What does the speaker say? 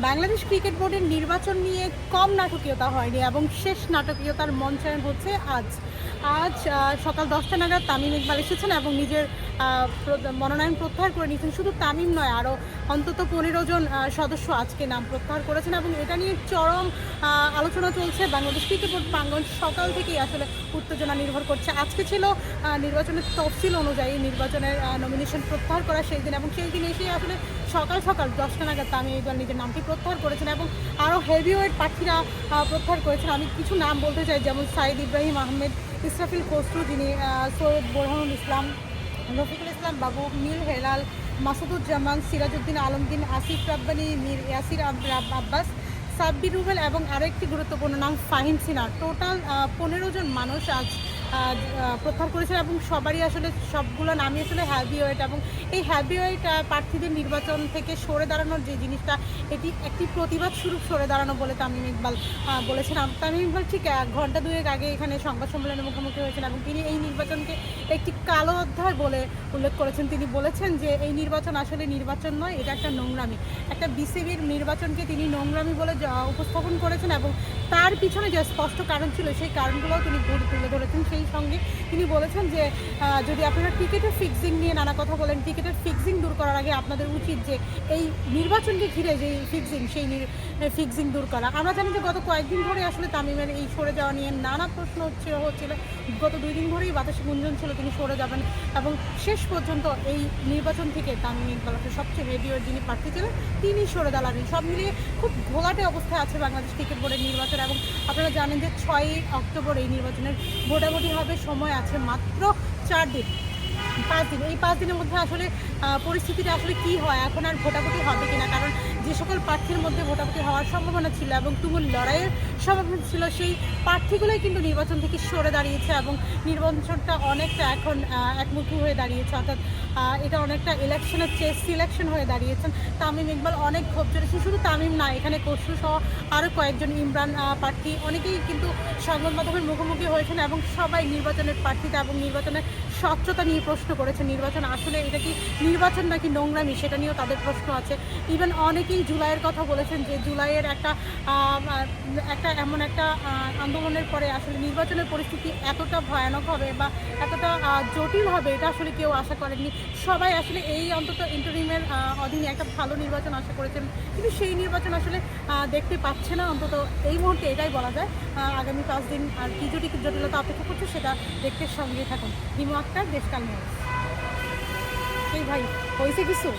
Bangladesh cricket বোর্ডের নির্বাচন নিয়ে কম নাটকীয়তা হয়নি এবং শেষ নাটকীয়তার মঞ্চায়ন হচ্ছে আজ। আজ সকাল দশটা নাগাদ তামিম ইকবাল এসেছেন এবং নিজের মনোনয়ন প্রত্যাহার করে নিয়েছেন। শুধু তামিম নয় আরও অন্তত পনেরো জন সদস্য আজকে নাম প্রত্যাহার করেছেন এবং এটা নিয়ে চরম আলোচনা চলছে বাংলাদেশ ক্রিকেট বোর্ড প্রাঙ্গণ। সকাল থেকেই আসলে উত্তেজনা নির্ভর করছে। আজকে ছিল নির্বাচনের তফসিল অনুযায়ী নির্বাচনের নমিনেশন প্রত্যাহার করা সেই দিন এবং সেই দিন এসেই আসলে সকাল সকাল দশটা নাগাদ তামিম ইকবাল নিজের নামটি প্রত্যাহার করেছেন এবং আরও হেভিওয়েট আহ, প্রত্যাহার করেছেন। আমি কিছু নাম বলতে চাই যেমন সাইদ ইব্রাহিম আহমেদ ইসরাফিল খসরু যিনি সৈয়দ বোরহানুল ইসলাম রফিকুল ইসলাম বাবু মীর হেলাল, মাসুদুজ্জামান, সিরাজউদ্দিন আলমগীর, আসিফ রাব্বানি, মীর ইয়াসির আব্বাস, সাব্বির রুবেল এবং আরও একটি গুরুত্বপূর্ণ নাম, ফাহিম সিনা টোটাল পনেরো জন মানুষ আজ প্রত্যাহার করেছেন এবং সবারই আসলে সবগুলো নামই আসলে হ্যাভিওয়েট এবং এই হ্যাভিওয়েট প্রার্থীদের নির্বাচন থেকে সরে দাঁড়ানোর যে জিনিসটা এটি একটি প্রতিবাদ স্বরূপ সরে দাঁড়ানো বলে তামিম ইকবাল বলেছেন। তামিম ইকবাল ঠিক এক ঘণ্টা দুয়েক আগে এখানে সংবাদ সম্মেলনে মুখোমুখি হয়েছেন এবং তিনি এই নির্বাচনকে একটি কালো অধ্যায় বলে উল্লেখ করেছেন। তিনি বলেছেন যে, এই নির্বাচন আসলে নির্বাচন নয়, এটা একটা নোংরামি। একটা বিসিবির নির্বাচনকে তিনি নোংরামি বলে উপস্থাপন করেছেন এবং তার পিছনে যে স্পষ্ট কারণ ছিল, সেই কারণগুলোও তিনি তুলে ধরেছেন। সেই সঙ্গে তিনি বলেছেন যে যদি আপনারা টিকিটের ফিক্সিং নিয়ে নানা কথা বলেন, টিকিটের ফিক্সিং দূর করার আগে আপনাদের উচিত যে, এই নির্বাচনকে ঘিরে যে ফিক্সিং সেই ফিক্সিং দূর করা। আমরা জানি যে গত কয়েকদিন ধরে আসলে তামিমের এই সরে যাওয়া নিয়ে নানা প্রশ্ন হচ্ছে, হচ্ছিল। গত দুই দিন ধরেই বাতাসে গুঞ্জন ছিল, তিনি সরে যাবেন। এবং শেষ পর্যন্ত এই নির্বাচন থেকে তামিম ইকবাল আসলে সবচেয়ে হেভিওয়েট যিনি প্রার্থী ছিলেন, তিনি সরে দাঁড়ালেন সব মিলিয়ে খুব ঘোলাটে অবস্থায় আছে বাংলাদেশ ক্রিকেট বোর্ডের নির্বাচন। এবং আপনারা জানেন যে ছয়ই অক্টোবর এই নির্বাচনের ভোটাভুটি হবে সময় আছে মাত্র চার দিন। পাঁচ দিন, এই পাঁচ দিনের মধ্যে আসলে পরিস্থিতিটা আসলে কি হয়, এখন আর ভোটাভুটি হবে কিনা? কারণ যে সকল প্রার্থীর মধ্যে ভোটাভুটি হওয়ার সম্ভাবনা ছিল এবং তুমুল লড়াইয়ের সম্ভাবনা ছিল, সেই প্রার্থীগুলোই কিন্তু নির্বাচন থেকে সরে দাঁড়িয়েছে এবং নির্বাচনটা অনেকটা এখন একমুখী হয়ে দাঁড়িয়েছে। অর্থাৎ এটা অনেকটা ইলেকশনের চেয়ে সিলেকশন হয়ে দাঁড়িয়েছেন তামিম ইকবাল অনেক ক্ষোভ চলেছে শুধু তামিম না, এখানে কসু সহ আরও কয়েকজন ইমরান প্রার্থী, অনেকেই কিন্তু সংবাদ মাধ্যমের মুখোমুখি হয়েছেন এবং সবাই নির্বাচনের প্রার্থীতা এবং নির্বাচনের স্বচ্ছতা নিয়ে প্রশ্ন করেছে নির্বাচন। আসলে এটা কি নির্বাচন নাকি নোংরামি? সেটা নিয়েও তাদের প্রশ্ন আছে। ইভেন অনেকেই জুলাইয়ের কথা বলেছেন যে জুলাইয়ের একটা একটা এমন একটা আন্দোলনের পরে আসলে নির্বাচনের পরিস্থিতি এতটা ভয়ানক হবে বা এতটা জটিল হবে, এটা আসলে কেউ আশা করেননি। সবাই আসলে এই অন্তত ইন্টারিমের অধীনে একটা ভালো নির্বাচন আশা করেছেন। কিন্তু সেই নির্বাচন আসলে দেখতে পাচ্ছে না অন্তত এই মুহূর্তে এটাই বলা যায়। আগামী পাঁচ দিন আর কি জটি জটিলতা অপেক্ষা করছে সেটা দেখতে সঙ্গে থাকুন। হিমু আক্তার দেশকাল নিউজ এই ভাই হয়েছে কিছু?